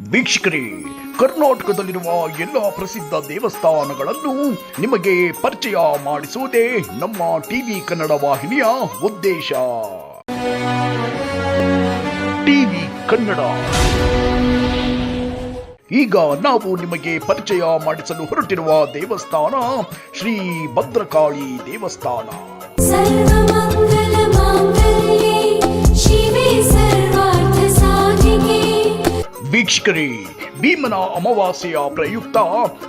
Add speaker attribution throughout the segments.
Speaker 1: ವೀಕ್ಷಕರೇ, ಕರ್ನಾಟಕದಲ್ಲಿರುವ ಎಲ್ಲ ಪ್ರಸಿದ್ಧ ದೇವಸ್ಥಾನಗಳನ್ನು ನಿಮಗೆ ಪರಿಚಯ ಮಾಡಿಸುವುದೇ ನಮ್ಮ ಟಿವಿ ಕನ್ನಡ ವಾಹಿನಿಯ ಉದ್ದೇಶ. ಟಿವಿ ಕನ್ನಡ. ಈಗ ನಾವು ನಿಮಗೆ ಪರಿಚಯ ಮಾಡಿಸಲು ಹೊರಟಿರುವ ದೇವಸ್ಥಾನ ಶ್ರೀ ಭದ್ರಕಾಳಿ ದೇವಸ್ಥಾನ. ವೀಕ್ಷಕರೇ, ಭೀಮನ ಅಮಾವಾಸ್ಯೆಯ ಪ್ರಯುಕ್ತ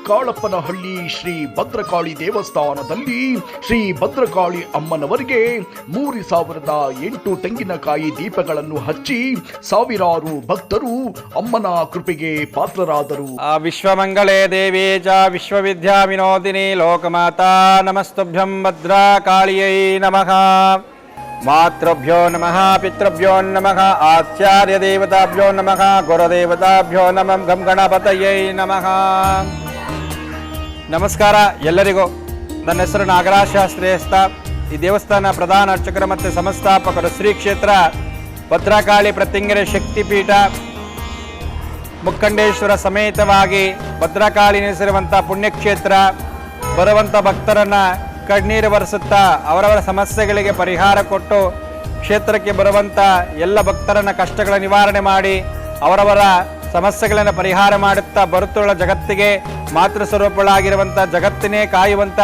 Speaker 1: ಕಾಳಪ್ಪನಹಳ್ಳಿ ಶ್ರೀ ಭದ್ರಕಾಳಿ ದೇವಸ್ಥಾನದಲ್ಲಿ ಶ್ರೀ ಭದ್ರಕಾಳಿ ಅಮ್ಮನವರಿಗೆ ಮೂರು ಸಾವಿರದ ಎಂಟು ತೆಂಗಿನಕಾಯಿ ದೀಪಗಳನ್ನು ಹಚ್ಚಿ ಸಾವಿರಾರು ಭಕ್ತರು ಅಮ್ಮನ ಕೃಪೆಗೆ ಪಾತ್ರರಾದರು.
Speaker 2: ಆ ವಿಶ್ವಮಂಗಳೇ ದೇವೇ ಚ ವಿಶ್ವವಿದ್ಯಾ ವಿನೋದಿನಿ ಲೋಕಮಾತಾ ನಮಸ್ತುಭ್ಯಂ ಭದ್ರಾ ಕಾಳಿಯೈ ನಮಃ. ಮಾತೃಭ್ಯೋ ನಮಃ ಪಿತೃಭ್ಯೋ ನಮಃ ಆಚಾರ್ಯ ದೇವತಾಭ್ಯೋ ನಮಃ ಗುರುದೇವತಾಭ್ಯೋ ನಮಃ ಗಂ ಗಣಪತಯೈ ನಮಃ ನಮಸ್ಕಾರ ಎಲ್ಲರಿಗೂ. ನನ್ನ ಹೆಸರು ನಾಗರಾಜ ಶಾಸ್ತ್ರೀಯಸ್ಥ ಈ ದೇವಸ್ಥಾನ ಪ್ರಧಾನ ಅರ್ಚಕರು ಮತ್ತು ಸಂಸ್ಥಾಪಕರು ಶ್ರೀ ಕ್ಷೇತ್ರ ಭದ್ರಕಾಳಿ ಪ್ರತಿಂಗರೆ ಶಕ್ತಿಪೀಠ ಮುಖಂಡೇಶ್ವರ ಸಮೇತವಾಗಿ ಭದ್ರಕಾಳಿ ನೆಲೆಸಿರುವಂಥ ಪುಣ್ಯಕ್ಷೇತ್ರ, ಬರುವಂಥ ಭಕ್ತರನ್ನ ಕಣ್ಣೀರು ಬರೆಸುತ್ತಾ ಅವರವರ ಸಮಸ್ಯೆಗಳಿಗೆ ಪರಿಹಾರ ಕೊಟ್ಟು ಕ್ಷೇತ್ರಕ್ಕೆ ಬರುವಂಥ ಎಲ್ಲ ಭಕ್ತರನ್ನ ಕಷ್ಟಗಳ ನಿವಾರಣೆ ಮಾಡಿ ಅವರವರ ಸಮಸ್ಯೆಗಳನ್ನು ಪರಿಹಾರ ಮಾಡುತ್ತಾ ಬರುತ್ತಿರುವ ಜಗತ್ತಿಗೆ ಮಾತೃ ಸ್ವರೂಪಗಳಾಗಿರುವಂಥ ಜಗತ್ತಿನೇ ಕಾಯುವಂಥ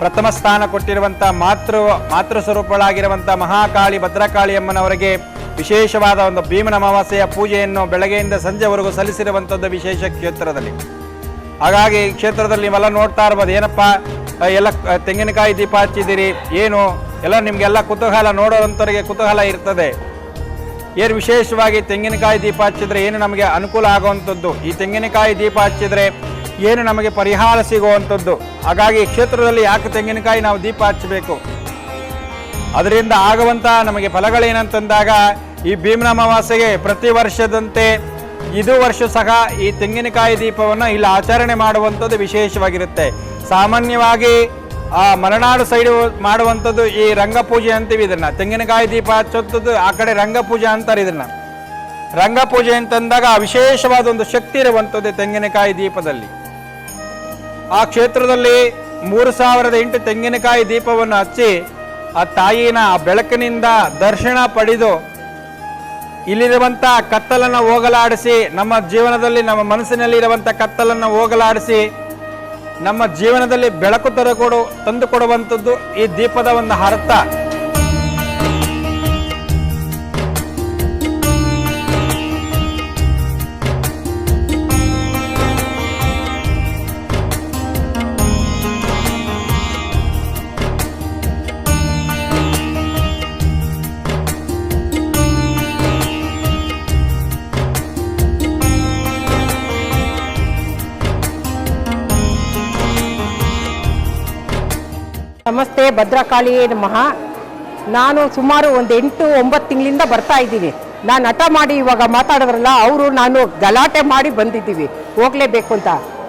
Speaker 2: ಪ್ರಥಮ ಸ್ಥಾನ ಕೊಟ್ಟಿರುವಂಥ ಮಾತೃ ಮಾತೃ ಸ್ವರೂಪಗಳಾಗಿರುವಂಥ ಮಹಾಕಾಳಿ ಭದ್ರಕಾಳಿ ಅಮ್ಮನವರಿಗೆ ವಿಶೇಷವಾದ ಒಂದು ಭೀಮನ ಅಮಾವಾಸ್ಯೆಯ ಪೂಜೆಯನ್ನು ಬೆಳಗ್ಗೆಯಿಂದ ಸಂಜೆವರೆಗೂ ಸಲ್ಲಿಸಿರುವಂಥದ್ದು ವಿಶೇಷ ಕ್ಷೇತ್ರದಲ್ಲಿ. ಹಾಗಾಗಿ ಈ ಕ್ಷೇತ್ರದಲ್ಲಿ ನೀವೆಲ್ಲ ನೋಡ್ತಾ ಇರ್ಬೋದು, ಏನಪ್ಪ ಎಲ್ಲ ತೆಂಗಿನಕಾಯಿ ದೀಪ ಹಚ್ಚಿದ್ದೀರಿ, ಏನು, ಎಲ್ಲ ನಿಮಗೆಲ್ಲ ಕುತೂಹಲ ನೋಡೋವಂಥವ್ರಿಗೆ ಕುತೂಹಲ ಇರ್ತದೆ. ಏನು ವಿಶೇಷವಾಗಿ ತೆಂಗಿನಕಾಯಿ ದೀಪ ಹಚ್ಚಿದ್ರೆ ಏನು ನಮಗೆ ಅನುಕೂಲ ಆಗುವಂಥದ್ದು? ಈ ತೆಂಗಿನಕಾಯಿ ದೀಪ ಹಚ್ಚಿದರೆ ಏನು ನಮಗೆ ಪರಿಹಾರ ಸಿಗುವಂಥದ್ದು? ಹಾಗಾಗಿ ಕ್ಷೇತ್ರದಲ್ಲಿ ಯಾಕೆ ತೆಂಗಿನಕಾಯಿ ನಾವು ದೀಪ ಹಚ್ಚಬೇಕು? ಅದರಿಂದ ಆಗುವಂಥ ನಮಗೆ ಫಲಗಳೇನಂತಂದಾಗ, ಈ ಭೀಮನ ಅಮಾವಾಸ್ಯೆಗೆ ಪ್ರತಿ ವರ್ಷದಂತೆ ಇದು ವರ್ಷ ಸಹ ಈ ತೆಂಗಿನಕಾಯಿ ದೀಪವನ್ನು ಇಲ್ಲಿ ಆಚರಣೆ ಮಾಡುವಂಥದ್ದು ವಿಶೇಷವಾಗಿರುತ್ತೆ. ಸಾಮಾನ್ಯವಾಗಿ, ಆ, ಮಲೆನಾಡು ಸೈಡು ಮಾಡುವಂಥದ್ದು ಈ ರಂಗಪೂಜೆ ಅಂತೀವಿ ಇದನ್ನ. ತೆಂಗಿನಕಾಯಿ ದೀಪ ಹಚ್ಚುತ್ತದ್ದು ಆ ಕಡೆ ರಂಗಪೂಜೆ ಅಂತಾರೆ ಇದನ್ನ. ರಂಗಪೂಜೆ ಅಂತಂದಾಗ ವಿಶೇಷವಾದ ಒಂದು ಶಕ್ತಿ ಇರುವಂಥದ್ದು ತೆಂಗಿನಕಾಯಿ ದೀಪದಲ್ಲಿ. ಆ ಕ್ಷೇತ್ರದಲ್ಲಿ ಮೂರು ಸಾವಿರದ ಎಂಟು ತೆಂಗಿನಕಾಯಿ ದೀಪವನ್ನು ಹಚ್ಚಿ, ಆ ತಾಯಿನ ಆ ಬೆಳಕಿನಿಂದ ದರ್ಶನ ಪಡೆದು ಇಲ್ಲಿರುವಂಥ ಕತ್ತಲನ್ನು ಹೋಗಲಾಡಿಸಿ, ನಮ್ಮ ಜೀವನದಲ್ಲಿ, ನಮ್ಮ ಮನಸ್ಸಿನಲ್ಲಿ ಇರುವಂಥ ಕತ್ತಲನ್ನು ಹೋಗಲಾಡಿಸಿ, ನಮ್ಮ ಜೀವನದಲ್ಲಿ ಬೆಳಕು ತರಕೊಡು ತಂದು ಕೊಡುವಂಥದ್ದು ಈ ದೀಪದ ಒಂದು ಅರ್ಥ.
Speaker 3: ನಮಸ್ತೆ, ಭದ್ರಕಾಳಿ ನಮಃ. ನಾನು ಸುಮಾರು ಒಂದು ಎಂಟು, ಒಂಬತ್ತು ತಿಂಗಳಿಂದ ಬರ್ತಾ ಇದ್ದೀನಿ. ನಾನು ಹಠ ಮಾಡಿ ಇವಾಗ ಮಾತಾಡಿದ್ರಲ್ಲ, ಅವರು ನಾನು ಗಲಾಟೆ ಮಾಡಿ ಬಂದಿದ್ದೀವಿ. ಹೋಗಲೇಬೇಕು ಅಂತ.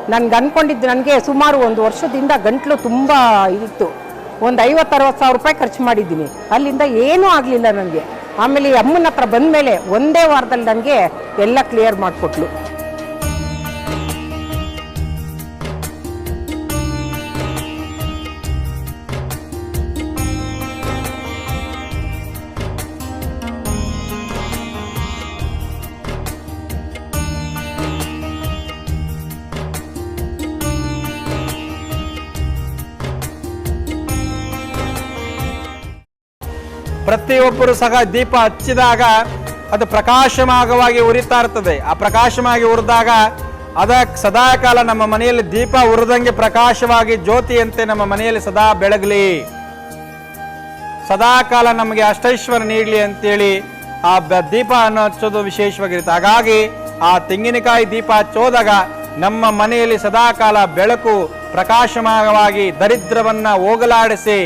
Speaker 3: ನನ್ಗೆ ಅಂದ್ಕೊಂಡಿದ್ದು ನನಗೆ ಸುಮಾರು ಒಂದು ವರ್ಷದಿಂದ ಗಂಟ್ಲು ತುಂಬ ಇತ್ತು. ಒಂದು ಐವತ್ತು ಅರವತ್ತು ಸಾವಿರ ರೂಪಾಯಿ ಖರ್ಚು ಮಾಡಿದ್ದೀನಿ. ಅಲ್ಲಿಂದ ಏನೂ ಆಗಲಿಲ್ಲ ನನಗೆ. ಆಮೇಲೆ ಈ ಅಮ್ಮನ ಹತ್ರ ಬಂದಮೇಲೆ ಒಂದೇ ವಾರದಲ್ಲಿ ನನಗೆ ಎಲ್ಲ ಕ್ಲಿಯರ್ ಮಾಡಿಕೊಟ್ಲು.
Speaker 2: ಪ್ರತಿಯೊಬ್ಬರು ಸಹ ದೀಪ ಹಚ್ಚಿದಾಗ ಅದು ಪ್ರಕಾಶಮಾಗವಾಗಿ ಉರಿತಾ ಇರ್ತದೆ. ಆ ಪ್ರಕಾಶಮಾಗಿ ಉರಿದಾಗ ಅದ ಸದಾಕಾಲ ನಮ್ಮ ಮನೆಯಲ್ಲಿ ದೀಪ ಉರಿದಂಗೆ ಪ್ರಕಾಶವಾಗಿ ಜ್ಯೋತಿಯಂತೆ ನಮ್ಮ ಮನೆಯಲ್ಲಿ ಸದಾ ಬೆಳಗಲಿ. ಸದಾಕಾಲ ನಮಗೆ ಅಷ್ಟೈಶ್ವರ ನೀಡಲಿ ಅಂತೇಳಿ ಆ ದೀಪ ಅನ್ನು ಹಚ್ಚೋದು ವಿಶೇಷವಾಗಿರುತ್ತೆ. ಹಾಗಾಗಿ ಆ ತೆಂಗಿನಕಾಯಿ ದೀಪ ಹಚ್ಚೋದಾಗ ನಮ್ಮ ಮನೆಯಲ್ಲಿ ಸದಾಕಾಲ ಬೆಳಕು ಪ್ರಕಾಶಮಾನವಾಗಿ ದರಿದ್ರವನ್ನ ಹೋಗಲಾಡಿಸಿ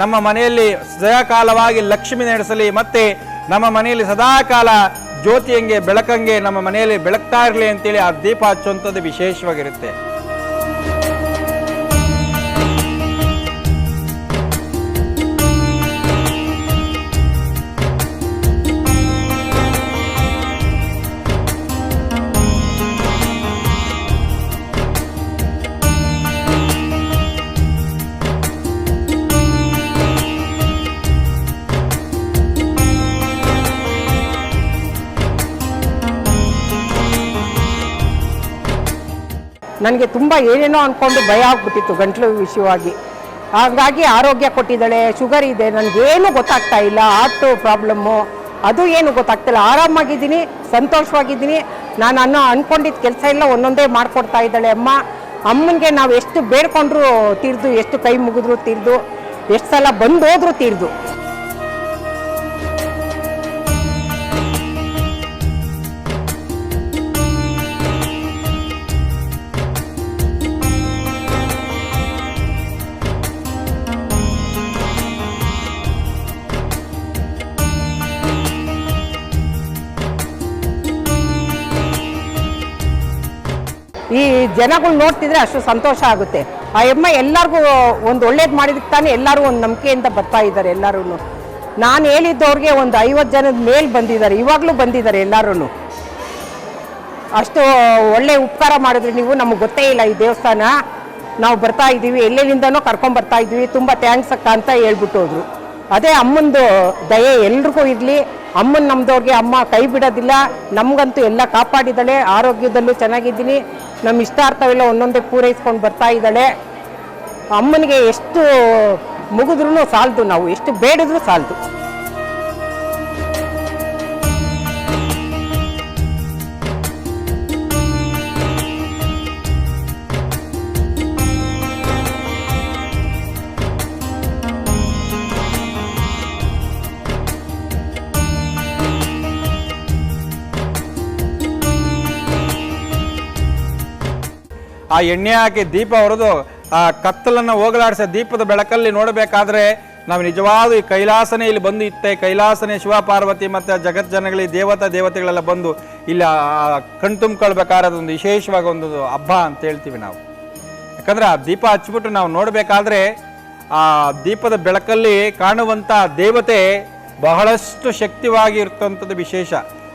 Speaker 2: ನಮ್ಮ ಮನೆಯಲ್ಲಿ ಸದಾಕಾಲವಾಗಿ ಲಕ್ಷ್ಮಿ ನಡೆಸಲಿ, ಮತ್ತೆ ನಮ್ಮ ಮನೆಯಲ್ಲಿ ಸದಾಕಾಲ ಜ್ಯೋತಿಯಂಗೆ, ಬೆಳಕಂಗೆ ನಮ್ಮ ಮನೆಯಲ್ಲಿ ಬೆಳಕ್ತಾ ಇರಲಿ ಅಂತೇಳಿ ಆ ದೀಪ ಹಚ್ಚುವಂಥದ್ದು ವಿಶೇಷವಾಗಿರುತ್ತೆ.
Speaker 3: ನನಗೆ ತುಂಬ ಏನೇನೋ ಅಂದ್ಕೊಂಡು ಭಯ ಆಗ್ಬಿಟ್ಟಿತ್ತು ಗಂಟ್ಲು ವಿಷಯವಾಗಿ. ಹಾಗಾಗಿ ಆರೋಗ್ಯ ಕೊಟ್ಟಿದ್ದಾಳೆ, ಶುಗರ್ ಇದೆ, ನನಗೇನು ಗೊತ್ತಾಗ್ತಾ ಇಲ್ಲ ಹಾರ್ಟು ಪ್ರಾಬ್ಲಮ್ಮು ಅದು ಏನು ಗೊತ್ತಾಗ್ತಿಲ್ಲ. ಆರಾಮಾಗಿದ್ದೀನಿ, ಸಂತೋಷವಾಗಿದ್ದೀನಿ. ನಾನು ಅನ್ನೋ ಅಂದ್ಕೊಂಡಿದ್ದ ಕೆಲಸ ಎಲ್ಲ ಒಂದೊಂದೇ ಮಾಡಿಕೊಡ್ತಾ ಇದ್ದಾಳೆ ಅಮ್ಮ. ಅಮ್ಮನಿಗೆ ನಾವು ಎಷ್ಟು ಬೇಡ್ಕೊಂಡ್ರು ತೀರ್ದು, ಎಷ್ಟು ಕೈ ಮುಗಿದ್ರು ತೀರ್ದು, ಎಷ್ಟು ಸಲ ಬಂದು ತಿರ್ದು ತೀರ್ದು. ಈ ಜನಗಳು ನೋಡ್ತಿದ್ರೆ ಅಷ್ಟು ಸಂತೋಷ ಆಗುತ್ತೆ. ಆ ಎಮ್ಮ ಎಲ್ಲರಿಗೂ ಒಂದು ಒಳ್ಳೇದು ಮಾಡಿದಕ್ಕೆ ತಾನೇ ಎಲ್ಲರೂ ಒಂದು ನಂಬಿಕೆಯಿಂದ ಬರ್ತಾ ಇದ್ದಾರೆ ಎಲ್ಲರೂ ನಾನು ಹೇಳಿದ್ದವ್ರಿಗೆ ಒಂದು ಐವತ್ತು ಜನದ ಮೇಲೆ ಬಂದಿದ್ದಾರೆ, ಇವಾಗಲೂ ಬಂದಿದ್ದಾರೆ ಎಲ್ಲರೂ ಅಷ್ಟು ಒಳ್ಳೆ ಉಪಕಾರ ಮಾಡಿದ್ರಿ ನೀವು, ನಮಗೆ ಗೊತ್ತೇ ಇಲ್ಲ ಈ ದೇವಸ್ಥಾನ. ನಾವು ಬರ್ತಾ ಇದ್ದೀವಿ ಎಲ್ಲೆಲ್ಲಿಂದನೋ ಕರ್ಕೊಂಡ್ಬರ್ತಾ ಇದ್ದೀವಿ ತುಂಬ ಥ್ಯಾಂಕ್ಸ್ ಅಕ್ಕ ಅಂತ ಹೇಳ್ಬಿಟ್ಟು ಹೋದ್ರು. ಅದೇ ಅಮ್ಮಂದು ದಯೆ ಎಲ್ರಿಗೂ ಇರಲಿ. ಅಮ್ಮನ ನಮ್ದವ್ರಿಗೆ ಅಮ್ಮ ಕೈ ಬಿಡೋದಿಲ್ಲ. ನಮಗಂತೂ ಎಲ್ಲ ಕಾಪಾಡಿದ್ದಾಳೆ. ಆರೋಗ್ಯದಲ್ಲೂ ಚೆನ್ನಾಗಿದ್ದೀನಿ. ನಮ್ಮ ಇಷ್ಟಾರ್ಥವೆಲ್ಲ ಒಂದೊಂದೇ ಪೂರೈಸ್ಕೊಂಡು ಬರ್ತಾ ಇದ್ದಾಳೆ. ಅಮ್ಮನಿಗೆ ಎಷ್ಟು ಮುಗಿದ್ರೂ ಸಾಲದು ನಾವು. ಎಷ್ಟು ಬೇಡಿದ್ರೂ ಸಾಲದು.
Speaker 2: ಆ ಎಣ್ಣೆ ಹಾಕಿ ದೀಪ ಹೊರದು ಆ ಕತ್ತಲನ್ನು ಹೋಗಲಾಡಿಸ ದೀಪದ ಬೆಳಕಲ್ಲಿ ನೋಡಬೇಕಾದ್ರೆ ನಾವು ನಿಜವಾದ ಈ ಕೈಲಾಸನೇ ಇಲ್ಲಿ ಬಂದು ಇತ್ತೆ. ಕೈಲಾಸನೇ ಶಿವ ಪಾರ್ವತಿ ಮತ್ತು ಜಗತ್ ಜನಗಳಿಗೆ ದೇವತಾ ದೇವತೆಗಳೆಲ್ಲ ಬಂದು ಇಲ್ಲಿ ಕಣ್ತುಂಬ್ಕೊಳ್ಬೇಕಾದ್ರೆ ಅದೊಂದು ವಿಶೇಷವಾಗಿ ಒಂದು ಹಬ್ಬ ಅಂತ ಹೇಳ್ತೀವಿ ನಾವು. ಯಾಕಂದ್ರೆ ಆ ದೀಪ ಹಚ್ಬಿಟ್ಟು ನಾವು ನೋಡಬೇಕಾದ್ರೆ ಆ ದೀಪದ ಬೆಳಕಲ್ಲಿ ಕಾಣುವಂಥ ದೇವತೆ ಬಹಳಷ್ಟು ಶಕ್ತಿವಾಗಿ ಇರ್ತಂಥದ್ದು ವಿಶೇಷ.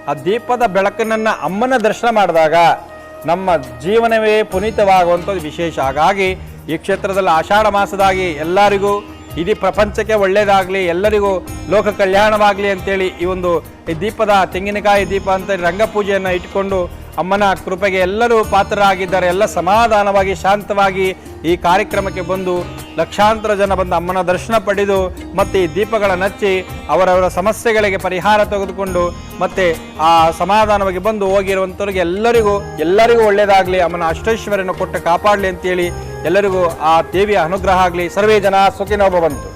Speaker 2: ಆ ದೀಪದ ಬೆಳಕನ್ನು ಅಮ್ಮನ ದರ್ಶನ ಮಾಡಿದಾಗ ನಮ್ಮ ಜೀವನವೇ ಪುನೀತವಾಗುವಂಥದ್ದು ವಿಶೇಷ. ಹಾಗಾಗಿ ಈ ಕ್ಷೇತ್ರದಲ್ಲಿ ಆಷಾಢ ಮಾಸದಾಗಿ ಎಲ್ಲರಿಗೂ, ಇಡೀ ಪ್ರಪಂಚಕ್ಕೆ ಒಳ್ಳೆಯದಾಗಲಿ ಎಲ್ಲರಿಗೂ ಲೋಕ ಕಲ್ಯಾಣವಾಗಲಿ ಅಂತೇಳಿ ಈ ಒಂದು ಈ ದೀಪದ, ತೆಂಗಿನಕಾಯಿ ದೀಪ ಅಂತ ರಂಗಪೂಜೆಯನ್ನು ಇಟ್ಟುಕೊಂಡು ಅಮ್ಮನ ಕೃಪೆಗೆ ಎಲ್ಲರೂ ಪಾತ್ರರಾಗಿದ್ದಾರೆ. ಎಲ್ಲ ಸಮಾಧಾನವಾಗಿ, ಶಾಂತವಾಗಿ ಈ ಕಾರ್ಯಕ್ರಮಕ್ಕೆ ಬಂದು ಲಕ್ಷಾಂತರ ಜನ ಬಂದು ಅಮ್ಮನ ದರ್ಶನ ಪಡೆದು ಮತ್ತು ಈ ದೀಪಗಳನ್ನು ಹಚ್ಚಿ ಅವರವರ ಸಮಸ್ಯೆಗಳಿಗೆ ಪರಿಹಾರ ತೆಗೆದುಕೊಂಡು ಮತ್ತೆ ಆ ಸಮಾಧಾನವಾಗಿ ಬಂದು ಹೋಗಿರುವಂಥವ್ರಿಗೆ ಎಲ್ಲರಿಗೂ ಎಲ್ಲರಿಗೂ ಒಳ್ಳೆಯದಾಗಲಿ ಅಮ್ಮನ ಅಷ್ಟೈಶ್ವರ್ಯನ ಕೊಟ್ಟು ಕಾಪಾಡಲಿ ಅಂತೇಳಿ ಎಲ್ಲರಿಗೂ ಆ ದೇವಿಯ ಅನುಗ್ರಹ ಆಗಲಿ. ಸರ್ವೇ ಜನ
Speaker 4: ಸುಖಿನೋಭ ಬಂತು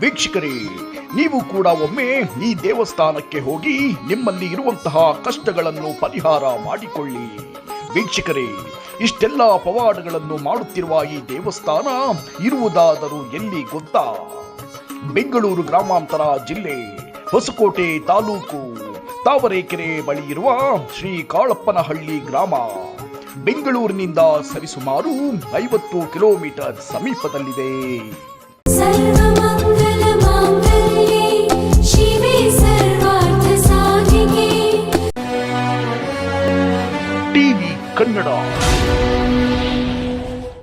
Speaker 1: ವೀಕ್ಷಕರೇ ನೀವು ಕೂಡ ಒಮ್ಮೆ ಈ ದೇವಸ್ಥಾನಕ್ಕೆ ಹೋಗಿ ನಿಮ್ಮಲ್ಲಿ ಇರುವಂತಹ ಕಷ್ಟಗಳನ್ನು ಪರಿಹಾರ ಮಾಡಿಕೊಳ್ಳಿ. ವೀಕ್ಷಕರೇ, ಇಷ್ಟೆಲ್ಲ ಪವಾಡಗಳನ್ನು ಮಾಡುತ್ತಿರುವ ಈ ದೇವಸ್ಥಾನ ಇರುವುದಾದರೂ ಎಲ್ಲಿ ಗೊತ್ತಾ? ಬೆಂಗಳೂರು ಗ್ರಾಮಾಂತರ ಜಿಲ್ಲೆ, ಹೊಸಕೋಟೆ ತಾಲೂಕು, ತಾವರೆಕೆರೆ ಬಳಿ ಇರುವ ಶ್ರೀ ಕಾಳಪ್ಪನಹಳ್ಳಿ ಗ್ರಾಮ. ಬೆಂಗಳೂರಿನಿಂದ ಸರಿಸುಮಾರು ಐವತ್ತು ಕಿಲೋಮೀಟರ್ ಸಮೀಪದಲ್ಲಿದೆ. கன்னடா